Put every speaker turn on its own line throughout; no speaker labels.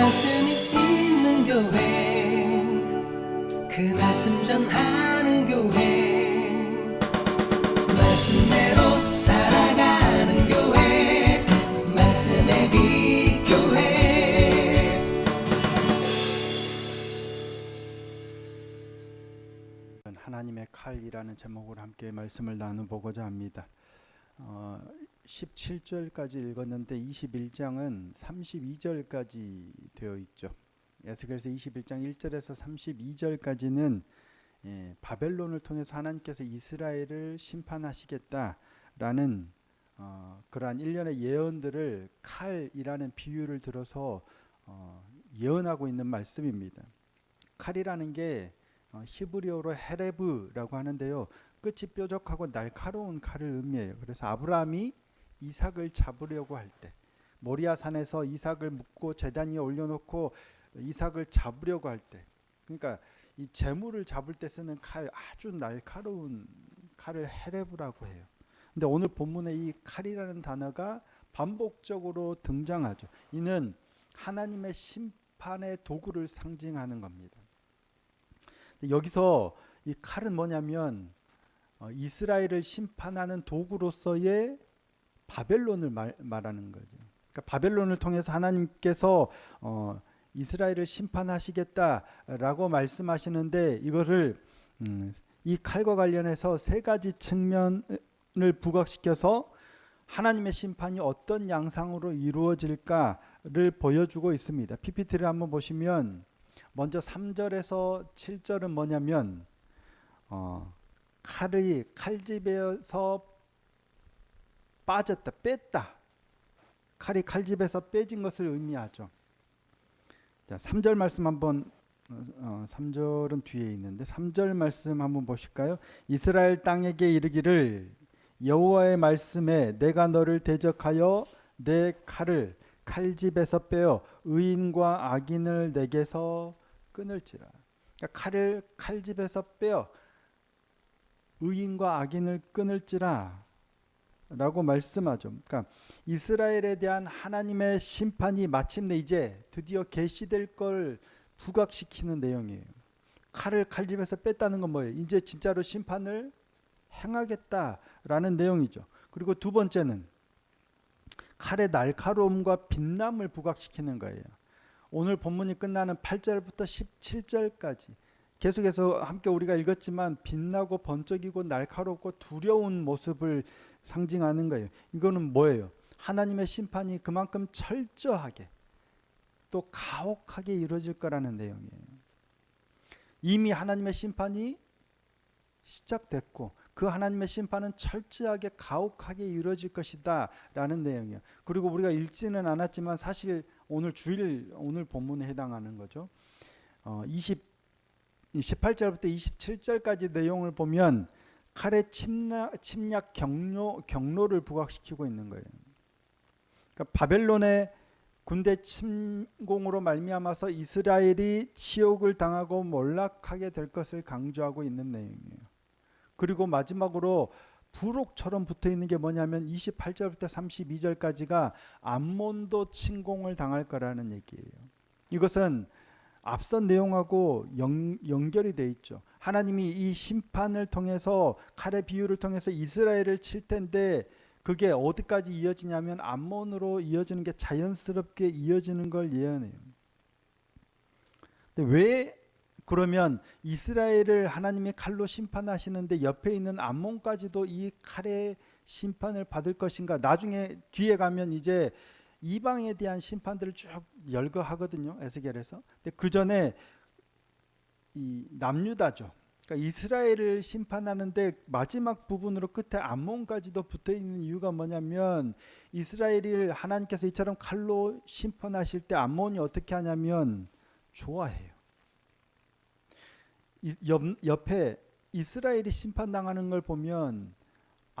말씀이 있는 교회. 그 말씀 전하는 교회. 말씀대로 살아가는 교회. 말씀의 빛 교회
하나님의 칼이라는 제목으로 함께 말씀을 나눠보고자 합니다. 어, 17절까지 읽었는데 21장은 32절까지 되어 있죠. 에스겔서 21장 1절에서 32절까지는 예, 바벨론을 통해서 하나님께서 이스라엘을 심판하시겠다라는 어, 그러한 일련의 예언들을 칼이라는 비유를 들어서 어, 예언하고 있는 말씀입니다. 칼이라는 게 어, 히브리어로 헤레브라고 하는데요. 끝이 뾰족하고 날카로운 칼을 의미해요. 그래서 아브라함이 이삭을 잡으려고 할 때 모리아 산에서 이삭을 묶고 제단 위에 올려놓고 이삭을 잡으려고 할 때, 그러니까 이 재물을 잡을 때 쓰는 칼 아주 날카로운 칼을 헤레브라고 해요. 근데 오늘 본문에 이 칼이라는 단어가 반복적으로 등장하죠. 이는 하나님의 심판의 도구를 상징하는 겁니다. 여기서 이 칼은 뭐냐면 어, 이스라엘을 심판하는 도구로서의 바벨론을 말, 말하는 거죠. 그러니까 바벨론을 통해서 하나님께서 어, 이스라엘을 심판하시겠다라고 말씀하시는데 이거를 음, 이 칼과 관련해서 세 가지 측면을 부각시켜서 하나님의 심판이 어떤 양상으로 이루어질까를 보여주고 있습니다. PPT를 한번 보시면 먼저 3절에서 7절은 뭐냐면 어, 칼이 칼집에서 빠졌다, 뺐다. 칼이 칼집에서 빼진 것을 의미하죠. 자, 3절 말씀 한번 어, 3절은 뒤에 있는데 3절 말씀 한번 보실까요? 이스라엘 땅에게 이르기를 여호와의 말씀에 내가 너를 대적하여 내 칼을 칼집에서 빼어 의인과 악인을 내게서 끊을지라. 그러니까 칼을 칼집에서 빼어 의인과 악인을 끊을지라 라고 말씀하죠. 그러니까 이스라엘에 대한 하나님의 심판이 마침내 이제 드디어 계시될 걸 부각시키는 내용이에요. 칼을 칼집에서 뺐다는 건 뭐예요? 이제 진짜로 심판을 행하겠다라는 내용이죠. 그리고 두 번째는 칼의 날카로움과 빛남을 부각시키는 거예요. 오늘 본문이 끝나는 8절부터 17절까지 계속해서 함께 우리가 읽었지만 빛나고 번쩍이고 날카롭고 두려운 모습을 상징하는 거예요. 이거는 뭐예요? 하나님의 심판이 그만큼 철저하게 또 가혹하게 이루어질 거라는 내용이에요. 이미 하나님의 심판이 시작됐고 그 하나님의 심판은 철저하게 가혹하게 이루어질 것이다라는 내용이에요. 그리고 우리가 읽지는 않았지만 사실 오늘 주일 오늘 본문에 해당하는 거죠. 어, 20 18절부터 27절까지 내용을 보면 칼의 침략, 침략 경로 경로를 부각시키고 있는 거예요. 그러니까 바벨론의 군대 침공으로 말미암아서 이스라엘이 치욕을 당하고 몰락하게 될 것을 강조하고 있는 내용이에요. 그리고 마지막으로 부록처럼 붙어 있는 게 뭐냐면 28절부터 32절까지가 암몬도 침공을 당할 거라는 얘기예요. 이것은 앞선 내용하고 연, 연결이 돼 있죠. 하나님이 이 심판을 통해서 칼의 비유를 통해서 이스라엘을 칠 텐데 그게 어디까지 이어지냐면 암몬으로 이어지는 게 자연스럽게 이어지는 걸 예언해요. 근데 왜 그러면 이스라엘을 하나님이 칼로 심판하시는데 옆에 있는 암몬까지도 이 칼의 심판을 받을 것인가? 나중에 뒤에 가면 이제 이방에 대한 심판들을 쭉 열거하거든요. 에스겔에서. 근데 그 전에 이 남유다죠. 그러니까 이스라엘을 심판하는데 마지막 부분으로 끝에 암몬까지도 붙어 있는 이유가 뭐냐면 이스라엘을 하나님께서 이처럼 칼로 심판하실 때 암몬이 어떻게 하냐면 좋아해요. 이, 옆, 옆에 이스라엘이 심판당하는 걸 보면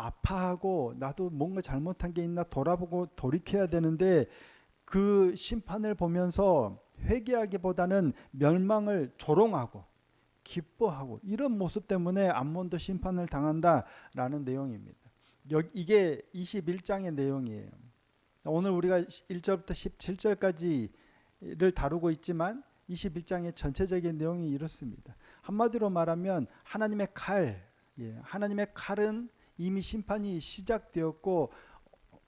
아파하고 나도 뭔가 잘못한 게 있나 돌아보고 돌이켜야 되는데 그 심판을 보면서 회개하기보다는 멸망을 조롱하고 기뻐하고 이런 모습 때문에 암몬도 심판을 당한다라는 내용입니다. 이게 21장의 내용이에요. 오늘 우리가 1절부터 17절까지 다루고 있지만 21장의 전체적인 내용이 이렇습니다. 한마디로 말하면 하나님의 칼, 예, 하나님의 칼은 이미 심판이 시작되었고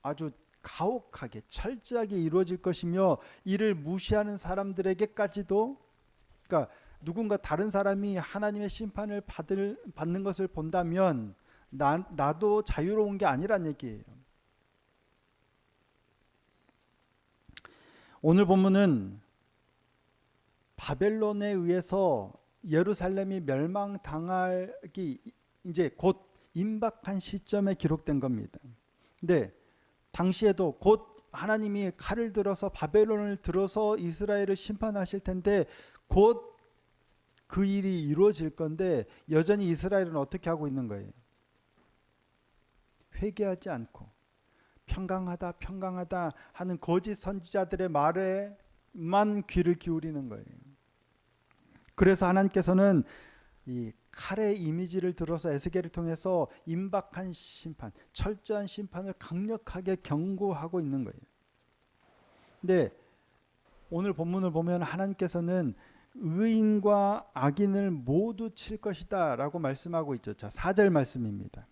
아주 가혹하게 철저하게 이루어질 것이며 이를 무시하는 사람들에게까지도 그러니까 누군가 다른 사람이 하나님의 심판을 받을 받는 것을 본다면 나, 나도 자유로운 게 아니란 얘기예요. 오늘 본문은 바벨론에 의해서 예루살렘이 멸망당하기 이제 곧 임박한 시점에 기록된 겁니다. 근데 당시에도 곧 하나님이 칼을 들어서 바벨론을 들어서 이스라엘을 심판하실 텐데 곧 그 일이 이루어질 건데 여전히 이스라엘은 어떻게 하고 있는 거예요? 회개하지 않고 평강하다 평강하다 하는 거짓 선지자들의 말에만 귀를 기울이는 거예요. 그래서 하나님께서는 이 칼의 이미지를 들어서 에스겔을 통해서 임박한 심판, 철저한 심판을 강력하게 경고하고 있는 거예요. 근데 오늘 본문을 보면 하나님께서는 의인과 악인을 모두 칠 것이다라고 말씀하고 있죠. 자, 4절 말씀입니다.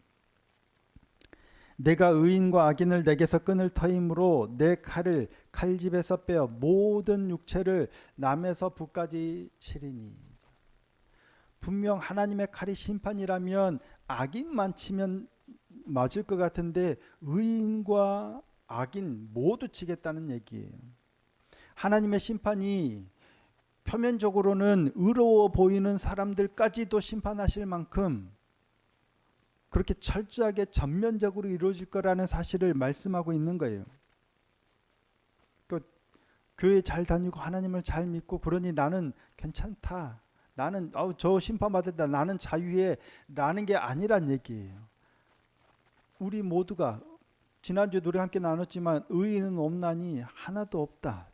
내가 의인과 악인을 내게서 끈을 터임으로 내 칼을 칼집에서 빼어 모든 육체를 남에서 북까지 치리니 분명 하나님의 칼이 심판이라면 악인만 치면 맞을 것 같은데 의인과 악인 모두 치겠다는 얘기예요. 하나님의 심판이 표면적으로는 의로워 보이는 사람들까지도 심판하실 만큼 그렇게 철저하게 전면적으로 이루어질 거라는 사실을 말씀하고 있는 거예요. 또 교회 잘 다니고 하나님을 잘 믿고 그러니 나는 괜찮다. 나는 아우 저 심판 받았다. 나는 자유해 라는 게 아니란 얘기예요. 우리 모두가 지난주에 우리 함께 나눴지만 의인은 없나니 하나도 없다.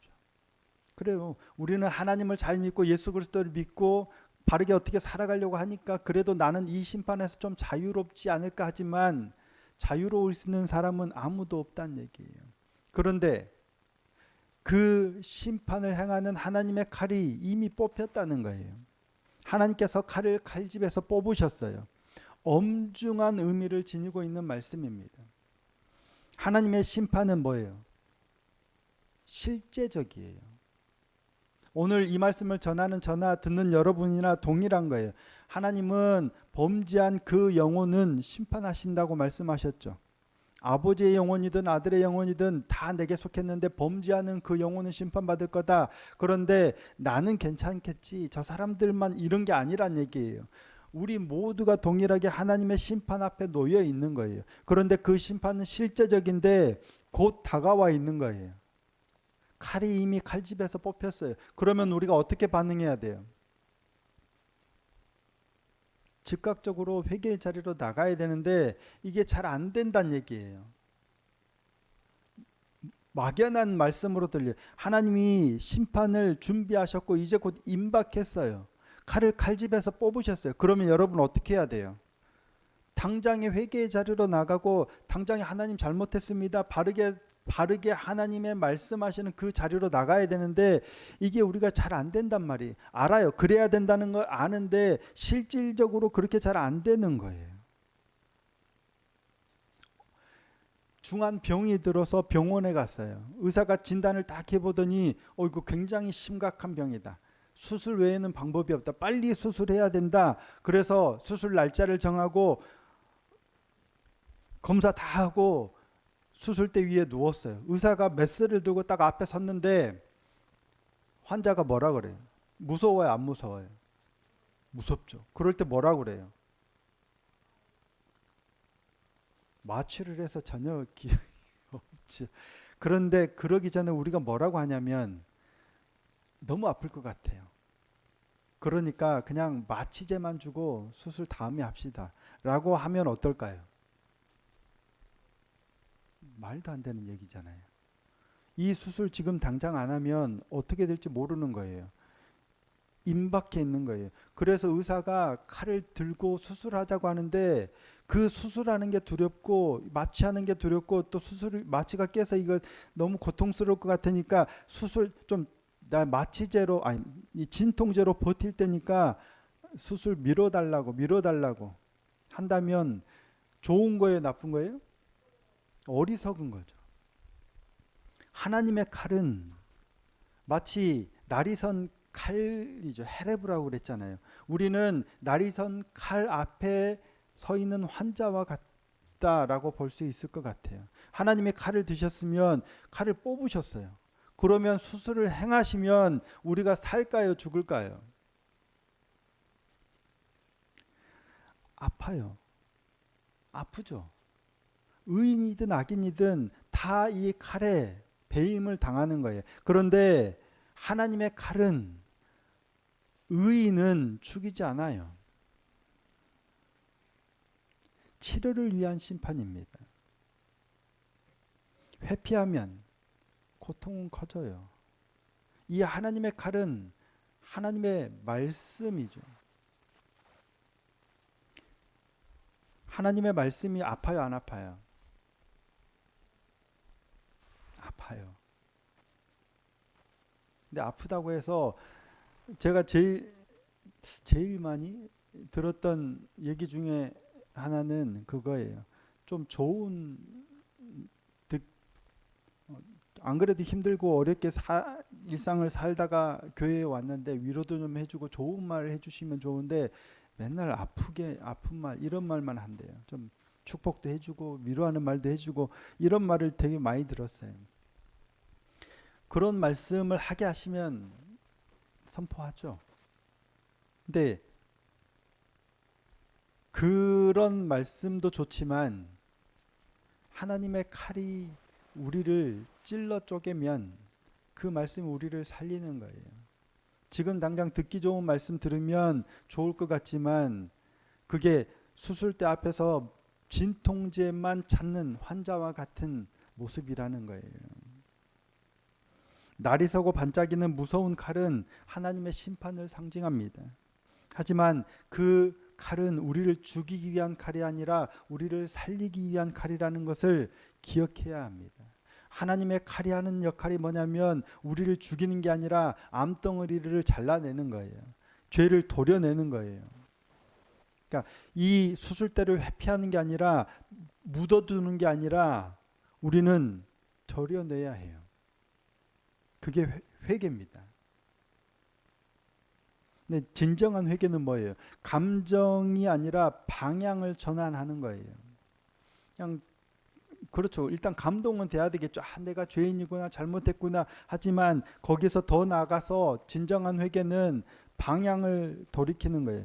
그래요. 우리는 하나님을 잘 믿고 예수 그리스도를 믿고 바르게 어떻게 살아가려고 하니까 그래도 나는 이 심판에서 좀 자유롭지 않을까 하지만 자유로울 수 있는 사람은 아무도 없다는 얘기예요. 그런데 그 심판을 행하는 하나님의 칼이 이미 뽑혔다는 거예요. 하나님께서 칼을 칼집에서 뽑으셨어요. 엄중한 의미를 지니고 있는 말씀입니다. 하나님의 심판은 뭐예요? 실제적이에요. 오늘 이 말씀을 전하는 전하 듣는 여러분이나 동일한 거예요. 하나님은 범죄한 그 영혼은 심판하신다고 말씀하셨죠. 아버지의 영혼이든 아들의 영혼이든 다 내게 속했는데 범죄하는 그 영혼은 심판받을 거다. 그런데 나는 괜찮겠지. 저 사람들만 이런 게 아니란 얘기예요. 우리 모두가 동일하게 하나님의 심판 앞에 놓여 있는 거예요. 그런데 그 심판은 실제적인데 곧 다가와 있는 거예요. 칼이 이미 칼집에서 뽑혔어요. 그러면 우리가 어떻게 반응해야 돼요? 즉각적으로 회개의 자리로 나가야 되는데 이게 잘 안 된다는 얘기예요. 막연한 말씀으로 들려. 하나님이 심판을 준비하셨고 이제 곧 임박했어요. 칼을 칼집에서 뽑으셨어요. 그러면 여러분 어떻게 해야 돼요? 당장에 회개의 자리로 나가고 당장에 하나님 잘못했습니다. 바르게 바르게 하나님의 말씀하시는 그 자리로 나가야 되는데 이게 우리가 잘 안 된단 말이 알아요. 그래야 된다는 걸 아는데 실질적으로 그렇게 잘 안 되는 거예요. 중한 병이 들어서 병원에 갔어요. 의사가 진단을 딱 해보더니 어 이거 굉장히 심각한 병이다. 수술 외에는 방법이 없다. 빨리 수술해야 된다. 그래서 수술 날짜를 정하고 검사 다 하고 수술대 위에 누웠어요. 의사가 메스를 들고 딱 앞에 섰는데 환자가 뭐라 그래요? 무서워요, 안 무서워요? 무섭죠. 그럴 때 뭐라 그래요? 마취를 해서 전혀 기억이 없지. 그런데 그러기 전에 우리가 뭐라고 하냐면 너무 아플 것 같아요. 그러니까 그냥 마취제만 주고 수술 다음에 합시다. 라고 하면 어떨까요? 말도 안 되는 얘기잖아요. 이 수술 지금 당장 안 하면 어떻게 될지 모르는 거예요. 임박해 있는 거예요. 그래서 의사가 칼을 들고 수술하자고 하는데 그 수술하는 게 두렵고 마취하는 게 두렵고 또 수술 마취가 깨서 이거 너무 고통스러울 것 같으니까 수술 좀 나 마취제로 아니 이 진통제로 버틸 때니까 수술 미뤄달라고 미뤄달라고 한다면 좋은 거예요, 나쁜 거예요? 어리석은 거죠. 하나님의 칼은 마치 날이 선 칼이죠. 헤레브라고 그랬잖아요. 우리는 날이 선 칼 앞에 서 있는 환자와 같다라고 볼 수 있을 것 같아요. 하나님의 칼을 드셨으면 칼을 뽑으셨어요. 그러면 수술을 행하시면 우리가 살까요, 죽을까요? 아파요. 아프죠. 의인이든 악인이든 다 이 칼에 배임을 당하는 거예요. 그런데 하나님의 칼은 의인은 죽이지 않아요. 치료를 위한 심판입니다. 회피하면 고통은 커져요. 이 하나님의 칼은 하나님의 말씀이죠. 하나님의 말씀이 아파요, 안 아파요? 아파요. 근데 아프다고 해서 제가 제일 제일 많이 들었던 얘기 중에 하나는 그거예요. 좀 좋은 득, 어, 안 그래도 힘들고 어렵게 사, 일상을 살다가 교회에 왔는데 위로도 좀 해주고 좋은 말 해주시면 좋은데 맨날 아프게 아픈 말 이런 말만 한대요. 좀 축복도 해주고 위로하는 말도 해주고 이런 말을 되게 많이 들었어요. 그런 말씀을 하게 하시면 선포하죠. 근데 그런 말씀도 좋지만 하나님의 칼이 우리를 찔러 쪼개면 그 말씀이 우리를 살리는 거예요. 지금 당장 듣기 좋은 말씀 들으면 좋을 것 같지만 그게 수술대 앞에서 진통제만 찾는 환자와 같은 모습이라는 거예요. 날이 서고 반짝이는 무서운 칼은 하나님의 심판을 상징합니다. 하지만 그 칼은 우리를 죽이기 위한 칼이 아니라 우리를 살리기 위한 칼이라는 것을 기억해야 합니다. 하나님의 칼이 하는 역할이 뭐냐면 우리를 죽이는 게 아니라 암덩어리를 잘라내는 거예요. 죄를 도려내는 거예요. 그러니까 이 수술대를 회피하는 게 아니라 묻어두는 게 아니라 우리는 도려내야 해요. 그게 회, 회개입니다. 근데 진정한 회개는 뭐예요? 감정이 아니라 방향을 전환하는 거예요. 그냥 그렇죠. 일단 감동은 돼야 되겠죠. 아, 내가 죄인이구나, 잘못했구나. 하지만 거기서 더 나아가서 진정한 회개는 방향을 돌이키는 거예요.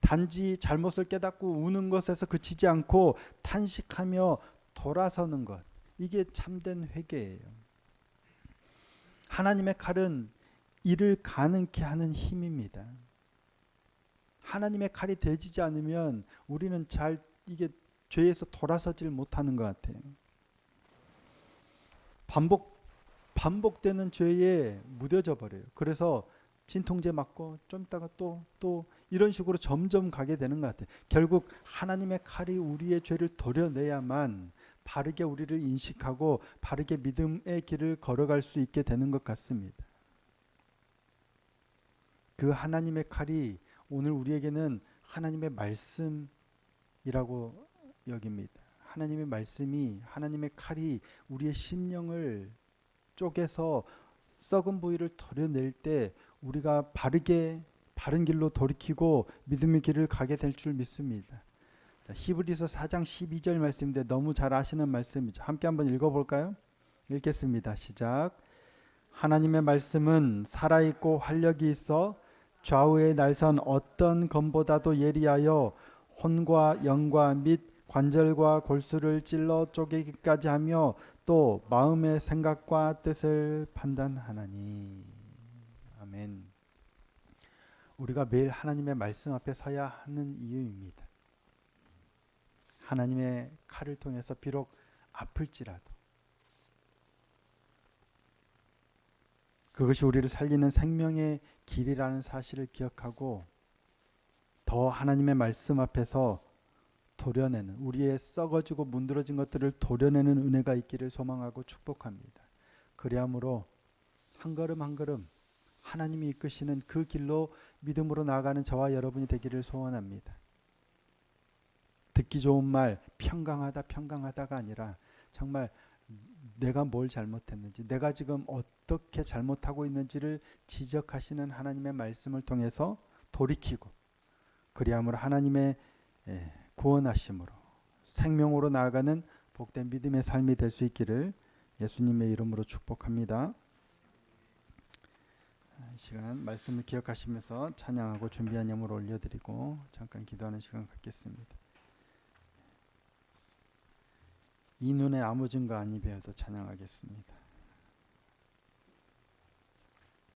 단지 잘못을 깨닫고 우는 것에서 그치지 않고 탄식하며 돌아서는 것. 이게 참된 회개예요. 하나님의 칼은 이를 가능케 하는 힘입니다. 하나님의 칼이 대지지 않으면 우리는 잘 이게 죄에서 돌아서질 못하는 것 같아요. 반복 반복되는 죄에 무뎌져 버려요. 그래서 진통제 맞고 좀 있다가 또 또 이런 식으로 점점 가게 되는 것 같아요. 결국 하나님의 칼이 우리의 죄를 도려내야만 바르게 우리를 인식하고 바르게 믿음의 길을 걸어갈 수 있게 되는 것 같습니다. 그 하나님의 칼이 오늘 우리에게는 하나님의 말씀이라고 여깁니다. 하나님의 말씀이 하나님의 칼이 우리의 심령을 쪼개서 썩은 부위를 도려낼 때 우리가 바르게 바른 길로 돌이키고 믿음의 길을 가게 될 줄 믿습니다. 자, 히브리서 4장 12절 말씀인데 너무 잘 아시는 말씀이죠. 함께 한번 읽어 볼까요? 읽겠습니다. 시작. 하나님의 말씀은 살아 있고 활력이 있어 좌우의 날선 어떤 검보다도 예리하여 혼과 영과 및 관절과 골수를 찔러 쪼개기까지 하며 또 마음의 생각과 뜻을 판단하나니 아멘. 우리가 매일 하나님의 말씀 앞에 서야 하는 이유입니다. 하나님의 칼을 통해서 비록 아플지라도 그것이 우리를 살리는 생명의 길이라는 사실을 기억하고 더 하나님의 말씀 앞에서 도려내는 우리의 썩어지고 문드러진 것들을 도려내는 은혜가 있기를 소망하고 축복합니다. 그리함으로 한 걸음 한 걸음 하나님이 이끄시는 그 길로 믿음으로 나아가는 저와 여러분이 되기를 소원합니다. 듣기 좋은 말 평강하다 평강하다가 아니라 정말 내가 뭘 잘못했는지 내가 지금 어떻게 잘못하고 있는지를 지적하시는 하나님의 말씀을 통해서 돌이키고 그리함으로 하나님의 예, 구원하심으로 생명으로 나아가는 복된 믿음의 삶이 될 수 있기를 예수님의 이름으로 축복합니다. 이 시간 말씀을 기억하시면서 찬양하고 준비한 예물 올려드리고 잠깐 기도하는 시간 갖겠습니다. 이 눈에 아무 증거 아니 배워도 찬양하겠습니다.